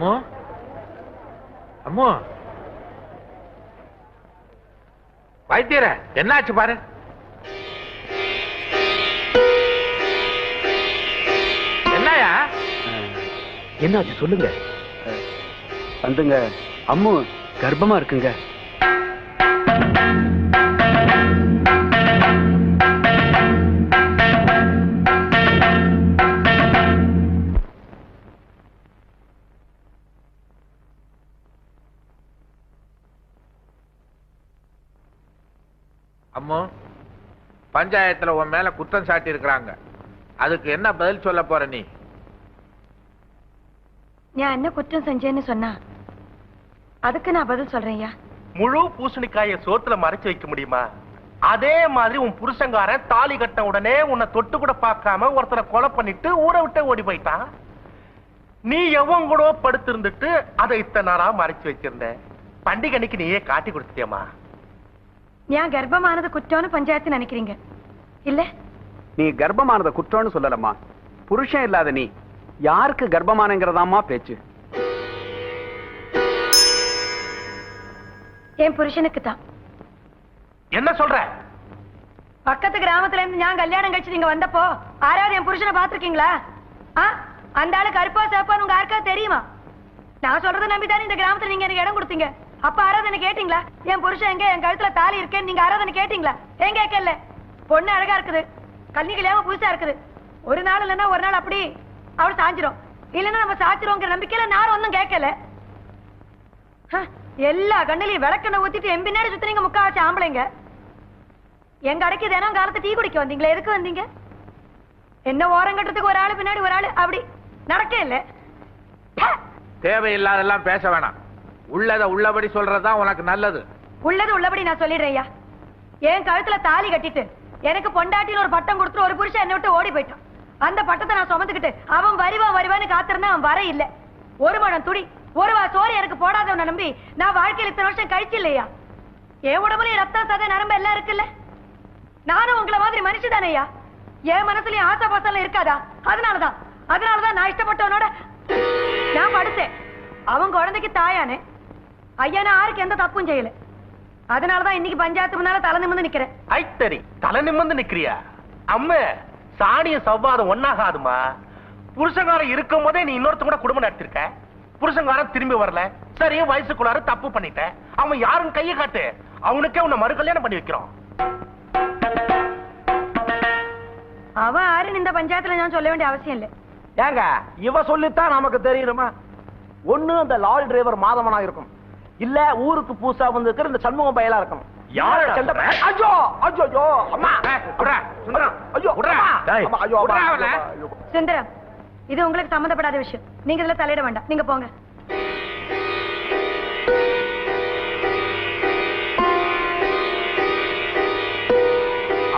அம்மு. அம்மு. வைத்தியர என்னாச்சு பாரு? என்னயா? என்னாச்சு சொல்லுங்க. வந்துங்க. அம்மு கர்ப்பமா இருக்குங்க. அம்மு பஞ்சாயத்துல உன் மேல குற்றம் சாட்டி இருக்கிறாங்க அதுக்கு என்ன பதில் சொல்ல போற நீ? நான் என்ன குற்றம் செஞ்சேன்னு சொன்னா அதுக்கு நான் பதில் சொல்றேன் ஐயா. முழு பூசணிக்காய சோத்துல மறைச்சு வைக்க முடியுமா? அதே மாதிரி உன் புருஷங்காரன் தாலி கட்ட உடனே உன்னை தொட்டு கூட பார்க்காம ஒருத்தரை கொலை பண்ணிட்டு ஊரை விட்டு ஓடி போயிட்டான். நீ எவன் கூட படுத்திருந்துட்டு அதை இத்தனை நாளா மறைச்சு வச்சிருந்த? பண்டிகை அன்னைக்கு நீயே காட்டி கொடுத்தியம்மா நான் கர்ப்பமானது குற்றம்னு பஞ்சாயத்து நினைக்கிறீங்க? இல்ல? நீ கர்ப்பமானத குற்றம்னு சொல்லலம்மா. புருஷன் இல்லாத நீ. யாருக்கு கர்ப்பமானங்கிறதாம்மா பேச்சு. என் புருஷனுக்கு தான். என்ன சொல்ற? பக்கத்து கிராமத்துல இருந்து நான் கல்யாணம் கழிச்சு நீங்க வந்தப்போ ஆறாவது என் புருஷனை பாத்திருக்கீங்களா ஆ? அந்த ஆளு கருப்பா சேப்பான்னு உங்க யாருக்கா தெரியுமா? நான் சொல்றதை நம்பி தானே இந்த கிராமத்துல நீங்க எனக்கு இடம் கொடுத்தீங்க. அப்ப ஆராதனை கேட்டீங்களா? என் புருஷன் எங்க? என் கழுத்துல தாலி இருக்கேன்னு நீங்க ஆராதனை கேட்டீங்களா? ஏன் கேட்கல? பொண்ணு அழகா இருக்குது. கண்ணி கல்யாணம் புதுசா இருக்குது. ஒரு நாள் இல்லைன்னா ஒரு நாள் அப்படி அவள் சாஞ்சிரும். இல்லைன்னா நம்ம சாச்சிருவோங்கிற நம்பிக்கையில நானும் ஒன்றும் கேட்கல. ஹ, எல்லா கண்ணிலையும் விளக்கெண்ண ஊத்திட்டு என் பின்னாடி சுத்தினீங்க முக்காவாசி ஆம்பளைங்க. எங்க அடைக்கு தினம் காலத்து டீ குடிக்க வந்தீங்களா? எதுக்கு வந்தீங்க? என்ன ஓரம் கட்டுறதுக்கு ஒரு ஆளு பின்னாடி ஒரு ஆளு? அப்படி நடக்க இல்லை. ஹ! தேவையில்லாதெல்லாம் பேச வேணாம். உள்ளத உள்ளபடி சொல்றதுதான் உனக்கு நல்லது. உள்ளது உள்ளபடி நான் சொல்லிடுறேன் ஐயா என் கழுத்துல தாலி கட்டிட்டு எனக்கு பொண்டாட்டியில் ஒரு பட்டம் கொடுத்துட்டு ஒரு புருஷன் என்னை விட்டு ஓடி போயிட்டான். அந்த பட்டத்தை நான் சுமந்துக்கிட்டு அவன் வருவான் வருவான்னு காத்திருந்தா அவன் வர இல்ல. ஒரு மணம் துடி ஒரு வா சோறு எனக்கு போடாதவனை நம்பி நான் வாழ்க்கையில இத்தனை வருஷம் கழிச்சு இல்லையா? என் உடம்புல ரத்தம் சதை நரம்பு எல்லாம் இருக்குல்ல? நானும் உங்களை மாதிரி மனுஷதானையா? என் மனசுலயும் ஆசை பாசம் இருக்காதா? அதனாலதான் அதனாலதான் நான் இஷ்டப்பட்டவனோட நான் படுத்தேன். அவன் குழந்தைக்கு தாயானே. ஐயா நான் யாருக்கு எந்த தப்பும் செய்யல. அதனாலதான் இன்னைக்கு பஞ்சாயத்து முன்னால தலை நிமிர்ந்து நிக்கிறேன். ஐத்தரி தலை நிமிர்ந்து நிக்கிறியா? அம்மே சாணிய சவ்வாதம் ஒன்னாகாதுமா புருஷங்காரன் இருக்கும் போதே நீ இன்னொருத்த கூட குடும்பம் நடத்திருக்க. புருஷங்காரன் திரும்பி வரல. சரி வயசுக்குள்ளார தப்பு பண்ணிட்ட அவன் யாரும் கையை காட்டு. அவனுக்கே உன்னை மறு கல்யாணம் பண்ணி வைக்கிறோம். அவன் யாருன்னு இந்த பஞ்சாயத்துல நான் சொல்ல வேண்டிய அவசியம் இல்ல. ஏங்க இவ சொல்லித்தான் நமக்கு தெரியணுமா ஒண்ணு அந்த லாரி டிரைவர் மாதவனா இருக்கும். இல்ல ஊருக்கு புதுசா வந்திருக்கிற இந்த சண்முகம் பயலா விட்றா, சுந்தரம், இது உங்களுக்கு சம்மந்தப்படாத விஷயம். நீங்க இதுல தலையிட வேண்டாம். நீங்க போங்க.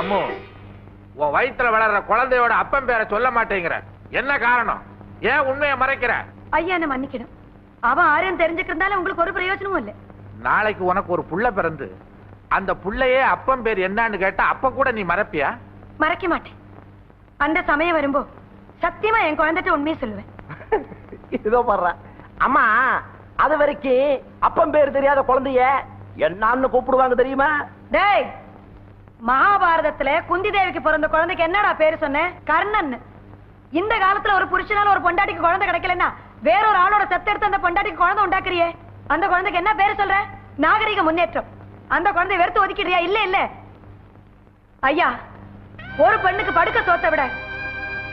அம்மு உன் வயித்துல வளர்ற குழந்தையோட அப்பன் பேரை சொல்ல மாட்டேங்கிற. என்ன காரணம்? ஏன் உண்மையை மறைக்கிற? ஐயா என்ன மன்னிக்கணும். அவன் ஆறுன்னு தெரிஞ்சுக்கிறதால உங்களுக்கு ஒரு பிரயோஜனமும் இல்ல. நாளைக்கு உனக்கு ஒரு புள்ள பிறந்து அந்த புள்ளையே அப்பன் பேர் என்னன்னு கேட்டா அப்ப கூட நீ மறப்பியா? மறைக்க மாட்டேன். அந்த சமயம் வரும்போ சத்தியமா என் குழந்தைட்ட உண்மையை சொல்லுவேன். இதோ பாடுறேன் அம்மா அது வரைக்கும் அப்பன் பேர் தெரியாத குழந்தைய என்னான்னு கூப்பிடுவாங்க தெரியுமா? டேய் மகாபாரதத்துல குந்தி தேவிக்கு பிறந்த குழந்தைக்கு என்னடா பேரு சொன்னேன் கர்ணன் இந்த காலத்துல ஒரு புருஷனால ஒரு பொண்டாட்டிக்கு குழந்தை கிடைக்கலன்னா வேற ஒரு ஆளோட சத்தெடுத்து அந்த பொண்டாட்டிக்கு குழந்தை உண்டாக்குறியே? அந்த குழந்தைக்கு என்ன பேரு சொல்ற? நாகரிக முன்னேற்றம். அந்த குழந்தைய வெறுத்து ஒதுக்கிறியா இல்ல இல்ல. ஐயா ஒரு பெண்ணுக்கு படுக்க சோத்த விட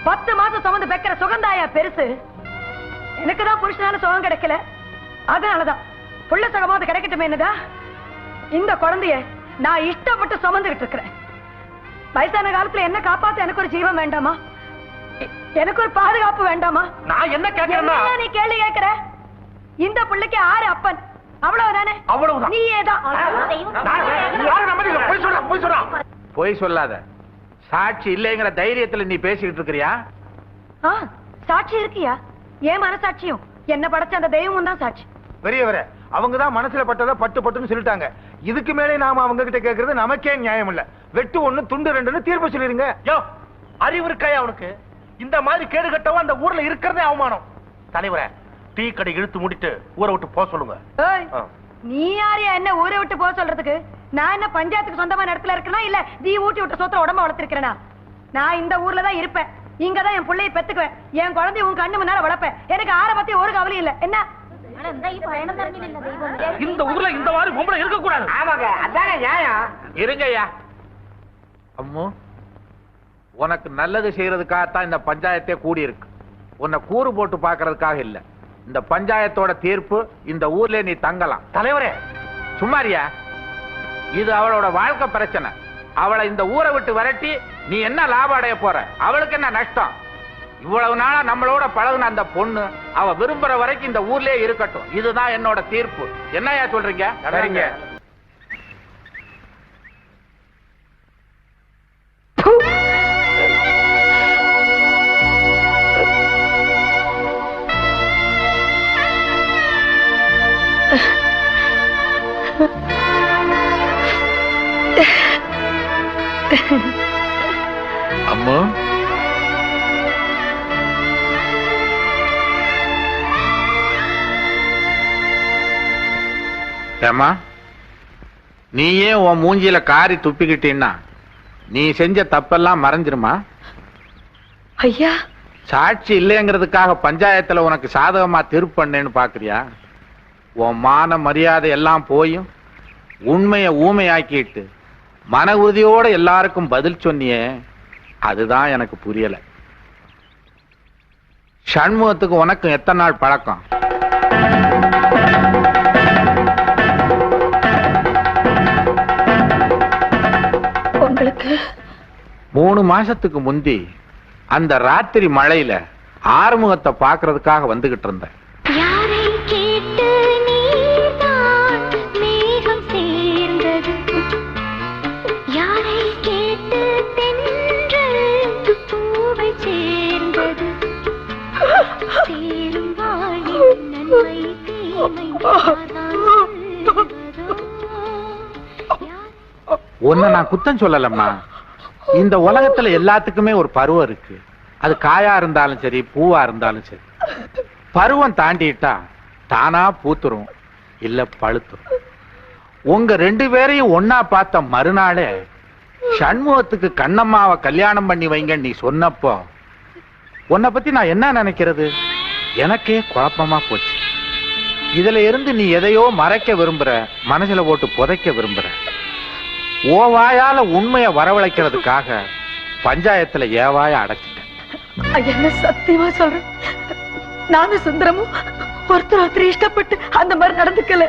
பத்து மாசம் சுமந்து பெக்கிற சுகந்தாயா பெருசு. எனக்குதான் புருஷனால சுகம் கிடைக்கல. அதனாலதான் புள்ள சுகமாவது கிடைக்கட்டுமே என்னதா? இந்த குழந்தைய நான் இஷ்டப்பட்டு சுமந்துகிட்டு இருக்கிறேன். வயசான காலத்துல என்ன காப்பாத்த எனக்கு ஒரு ஜீவம் வேண்டாமா? எனக்கு ஒரு பாதுகாப்பு வேண்டாமா நான் என்ன கேட்கிறேன்னா என்னையா நீ கேள்வி கேட்கிற இந்த பிள்ளைக்கு ஆறு அப்பன் அவ்வளவுதானே அவ்வளவுதான். நீயே தான் நான் யாரும் நம்பி இல்ல. போய் சொல்றான் போய் சொல்றான் பொய் சொல்லாத சாட்சி இல்லைங்கிற தைரியத்துல நீ பேசிக்கிட்டு இருக்கிறியா சாட்சி இருக்கியா ஏன் மனசாட்சியும் என்ன படைச்ச அந்த தெய்வமும் தான் சாட்சி பெரியவரே அவங்க தான் மனசுல பட்டதை பட்டு பட்டுன்னு சொல்லிட்டாங்க இதுக்கு மேலே நாம அவங்க கிட்ட கேக்குறது நமக்கே நியாயம் இல்ல வெட்டு ஒண்ணு துண்டு ரெண்டுன்னு தீர்ப்பு சொல்லிருங்க யோ அறிவு இருக்காயா அவனுக்கு இந்த மாதிரி கேடு கட்டவன் அந்த ஊர்ல இருக்கிறதே அவமானம். தலைவரே டீ கடை இழுத்து மூடிட்டு ஊரை விட்டு போக சொல்லுங்க. ஏய், ஆ. நீ யாரையா என்ன ஊரை விட்டு போக சொல்றதுக்கு? நான் என்ன பஞ்சாயத்துக்கு சொந்தமான இடத்துல இருக்கனா இல்ல நீ ஊட்டி விட்ட சொத்துல உடம்ப வளர்த்திருக்கிறேனா? நான் இந்த ஊர்ல தான் இருப்பேன். இங்க தான் என் பிள்ளைய பெத்துக்குவேன். என் குழந்தைய உன் கண்ணு முன்னால வளர்ப்பேன். எனக்கு ஆற பத்தி ஒரு கவலையும் இல்ல. என்ன? இந்த ஊர்ல இந்த மாதிரி பொம்பளை இருக்க கூடாது ஆமாங்க அதாங்க நியாயம். இருங்கய்யா. அம்மு உனக்கு நல்லது செய்யறதுக்காகத்தான் இந்த பஞ்சாயத்தே கூடி இருக்கு உன்னை கூறு போட்டு பார்க்கறதுக்காக இல்ல. இந்த பஞ்சாயத்தோட தீர்ப்பு இந்த ஊர்ல நீ தங்கலாம். தலைவரே! சும்மாரியா இது அவளோட வாழ்க்கை பிரச்சனை. அவளை இந்த ஊரை விட்டு விரட்டி நீ என்ன லாபம் அடைய போற? அவளுக்கு என்ன நஷ்டம்? இவ்வளவு நாளா நம்மளோட பழகுன அந்த பொண்ணு அவ விரும்புற வரைக்கும் இந்த ஊர்லயே இருக்கட்டும். இதுதான் என்னோட தீர்ப்பு. என்னய்யா சொல்றீங்க? சரிங்க. ஏம்மா? நீயே உன் மூஞ்சில காரி துப்பிக்கிட்டீன்னா நீ செஞ்ச தப்பெல்லாம் மறைஞ்சிருமா? ஐயா. சாட்சி இல்லைங்கிறதுக்காக பஞ்சாயத்துல உனக்கு சாதகமா தீர்ப்பு பண்ணேன்னு பாக்குறியா? உன் மான மரியாதை எல்லாம் போயும் உண்மையை ஊமையாக்கிட்டு மன உறுதியோட எல்லாருக்கும் பதில் சொன்னியே அதுதான் எனக்கு புரியல. சண்முகத்துக்கு உனக்கு எத்தனை நாள் பழக்கம்? மூணு மாசத்துக்கு முந்தி அந்த ராத்திரி மழையில ஆறுமுகத்தை பாக்குறதுக்காக வந்துகிட்டு இருந்தேன். உன்னை நான் குத்தம் சொல்லலம்மா. இந்த உலகத்துல எல்லாத்துக்குமே ஒரு பருவம் இருக்கு. அது காயா இருந்தாலும் சரி பூவா இருந்தாலும் சரி. பருவம் தாண்டிட்டா தானா பூத்துரும் இல்ல பழுத்துரும். உங்க ரெண்டு பேரையும் ஒன்னா பார்த்த மறுநாளே சண்முகத்துக்கு கண்ணம்மாவை கல்யாணம் பண்ணி வைங்கன்னு நீ சொன்னப்போ உன்னை பத்தி நான் என்ன நினைக்கிறது? எனக்கே குழப்பமா போச்சு. இதுல இருந்து நீ எதையோ மறைக்க விரும்புற மனசுல போட்டு புதைக்க விரும்புற. ஓ வாயால உண்மையை வரவழைக்கிறதுக்காக பஞ்சாயத்துல ஏவாய அடைச்சிட்டேன். ஐயா சத்தியமா சொல்றேன் நானும் சுந்தரமும் ஒருத்தர் ஒருத்தர் இஷ்டப்பட்டு அந்த மாதிரி நடந்துக்கல.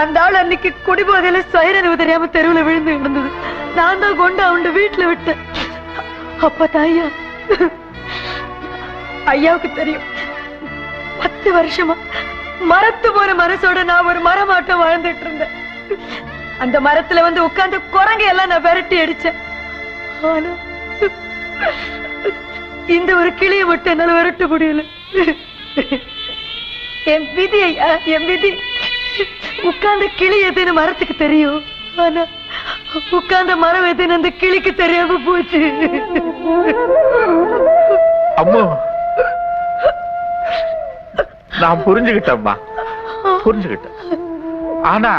அந்த ஆள் அன்னைக்கு குடிபோதையில சைரன் தெரியாம தெருவுல விழுந்து கிடந்தது. நான் தான் கொண்டு அவன் வீட்டுல விட்டேன். அப்பதான் ஐயா ஐயாவுக்கு தெரியும். பத்து வருஷமா மரத்து போற மனசோட நான் ஒரு மரமாட்டம் வாழ்ந்துட்டு இருந்தேன். அந்த மரத்துல வந்து உட்கார்ந்து குரங்கு எல்லாம் நான் விரட்டி அடிச்சேன். ஆனா இந்த ஒரு கிளியை மட்டும் என்னால விரட்ட முடியல. என் விதி ஐயா என் விதி. உட்கார்ந்த கிளி எதுன்னு மரத்துக்கு தெரியும். ஆனா உட்கார்ந்த மரம் எதுன்னு அந்த கிளிக்கு தெரியாம போச்சு. அம்மா நான் புரிஞ்சுகிட்டேம்மா புரிஞ்சுக்கிட்டேன். ஆனா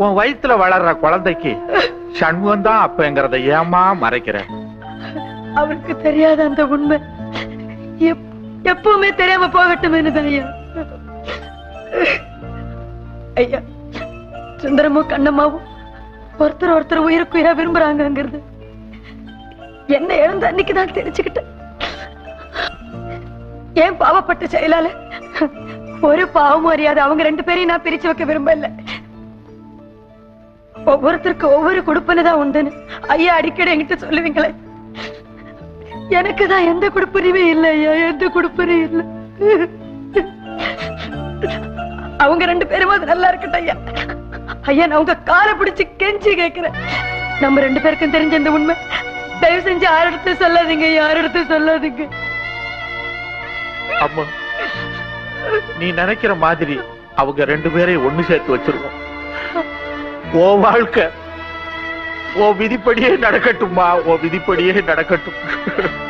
உன் வயித்துல வளர்ற குழந்தைக்கு சண்முகம் தான் அப்பங்கிறத ஏமா மறைக்கிற? அவருக்கு தெரியாத அந்த உண்மை எப்- எப்பவுமே தெரியாம போகட்டும் ஐயா ஐயா சுந்தரமும் கண்ணம்மாவும் ஒருத்தர் ஒருத்தர் உயிருக்கு உயிரா விரும்புறாங்கங்கிறது என்ன இழந்த அன்னைக்கு தான் தெரிஞ்சுக்கிட்டேன். ஏன் பாவப்பட்ட செயலால ஒரு பாவமும் அறியாது அவங்க ரெண்டு பேரையும் நான் பிரிச்சு வைக்க விரும்பல. ஒவ்வொருத்தருக்கு ஒவ்வொரு கொடுப்பனை தான் உண்டுன்னு. ஐயா அடிக்கடி என்கிட்ட சொல்லுவீங்களே. எனக்கு தான் எந்த கொடுப்பனையுமே இல்ல ஐயா எந்த கொடுப்பனையும் இல்ல. அவங்க ரெண்டு பேரும் அது நல்லா இருக்கட்டும் ஐயா. ஐயா நான் உங்க காலை பிடிச்சு கெஞ்சி கேக்குறேன் நம்ம ரெண்டு பேருக்கும் தெரிஞ்ச இந்த உண்மை. தயவு செஞ்சு யாரிடத்து சொல்லாதீங்க யாரிடத்து சொல்லாதீங்க. அம்மா நீ நினைக்கிற மாதிரி அவங்க ரெண்டு பேரையும் ஒண்ணு சேர்த்து வச்சிருவோம். ஓ வாழ்க்கை. ஓ விதிப்படியே நடக்கட்டும்மா. ஓ விதிப்படியே நடக்கட்டும்.